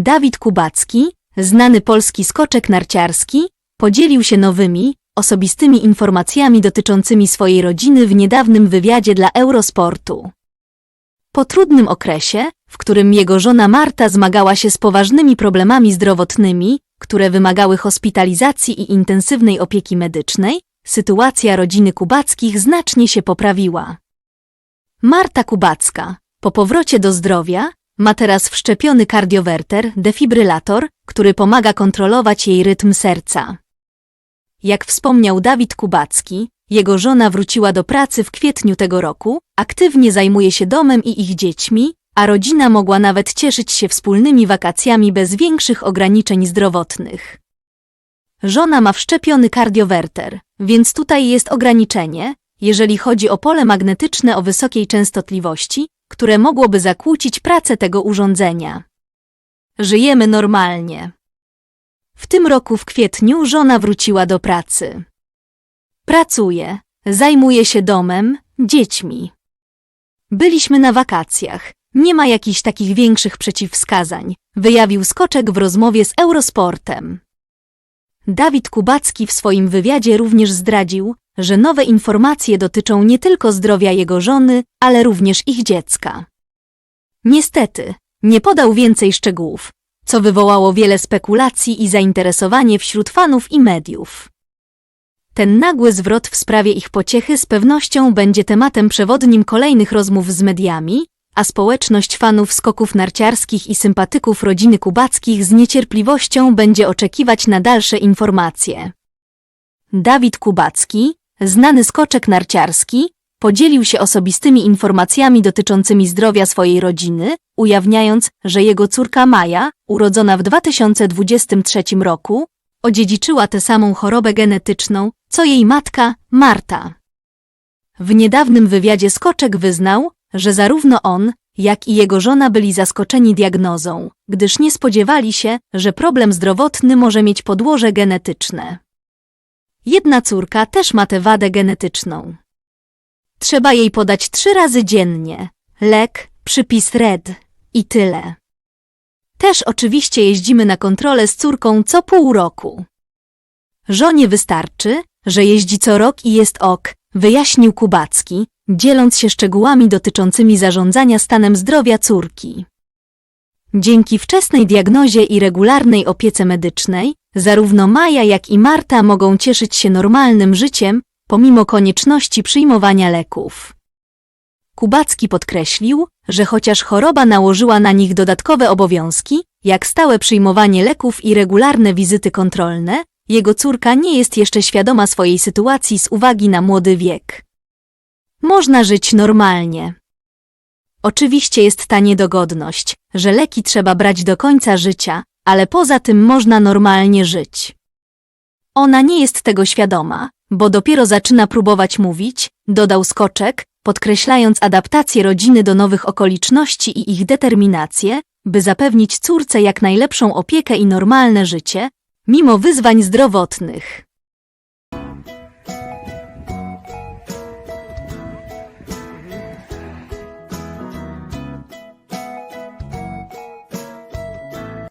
Dawid Kubacki, znany polski skoczek narciarski, podzielił się nowymi, osobistymi informacjami dotyczącymi swojej rodziny w niedawnym wywiadzie dla Eurosportu. Po trudnym okresie, w którym jego żona Marta zmagała się z poważnymi problemami zdrowotnymi, które wymagały hospitalizacji i intensywnej opieki medycznej, sytuacja rodziny Kubackich znacznie się poprawiła. Marta Kubacka, po powrocie do zdrowia, ma teraz wszczepiony kardiowerter, defibrylator, który pomaga kontrolować jej rytm serca. Jak wspomniał Dawid Kubacki, jego żona wróciła do pracy w kwietniu tego roku, aktywnie zajmuje się domem i ich dziećmi, a rodzina mogła nawet cieszyć się wspólnymi wakacjami bez większych ograniczeń zdrowotnych. Żona ma wszczepiony kardiowerter, więc tutaj jest ograniczenie, jeżeli chodzi o pole magnetyczne o wysokiej częstotliwości, które mogłoby zakłócić pracę tego urządzenia. Żyjemy normalnie. W tym roku w kwietniu żona wróciła do pracy. Pracuje, zajmuje się domem, dziećmi. Byliśmy na wakacjach. Nie ma jakichś takich większych przeciwwskazań, wyjawił Skoczek w rozmowie z Eurosportem. Dawid Kubacki w swoim wywiadzie również zdradził, że nowe informacje dotyczą nie tylko zdrowia jego żony, ale również ich dziecka. Niestety, nie podał więcej szczegółów, co wywołało wiele spekulacji i zainteresowanie wśród fanów i mediów. Ten nagły zwrot w sprawie ich pociechy z pewnością będzie tematem przewodnim kolejnych rozmów z mediami, a społeczność fanów skoków narciarskich i sympatyków rodziny Kubackich z niecierpliwością będzie oczekiwać na dalsze informacje. Dawid Kubacki, znany skoczek narciarski, podzielił się osobistymi informacjami dotyczącymi zdrowia swojej rodziny, ujawniając, że jego córka Maja, urodzona w 2023 roku, odziedziczyła tę samą chorobę genetyczną, co jej matka, Marta. W niedawnym wywiadzie Skoczek wyznał, że zarówno on, jak i jego żona byli zaskoczeni diagnozą, gdyż nie spodziewali się, że problem zdrowotny może mieć podłoże genetyczne. Jedna córka też ma tę wadę genetyczną. Trzeba jej podać trzy razy dziennie. Lek, przypis RED i tyle. Też oczywiście jeździmy na kontrolę z córką co pół roku. Żonie wystarczy, że jeździ co rok i jest ok, wyjaśnił Kubacki, dzieląc się szczegółami dotyczącymi zarządzania stanem zdrowia córki. Dzięki wczesnej diagnozie i regularnej opiece medycznej, zarówno Maja jak i Marta mogą cieszyć się normalnym życiem, pomimo konieczności przyjmowania leków. Kubacki podkreślił, że chociaż choroba nałożyła na nich dodatkowe obowiązki, jak stałe przyjmowanie leków i regularne wizyty kontrolne, jego córka nie jest jeszcze świadoma swojej sytuacji z uwagi na młody wiek. Można żyć normalnie. Oczywiście jest ta niedogodność, że leki trzeba brać do końca życia, ale poza tym można normalnie żyć. Ona nie jest tego świadoma, bo dopiero zaczyna próbować mówić, dodał Skoczek, podkreślając adaptację rodziny do nowych okoliczności i ich determinację, by zapewnić córce jak najlepszą opiekę i normalne życie, mimo wyzwań zdrowotnych.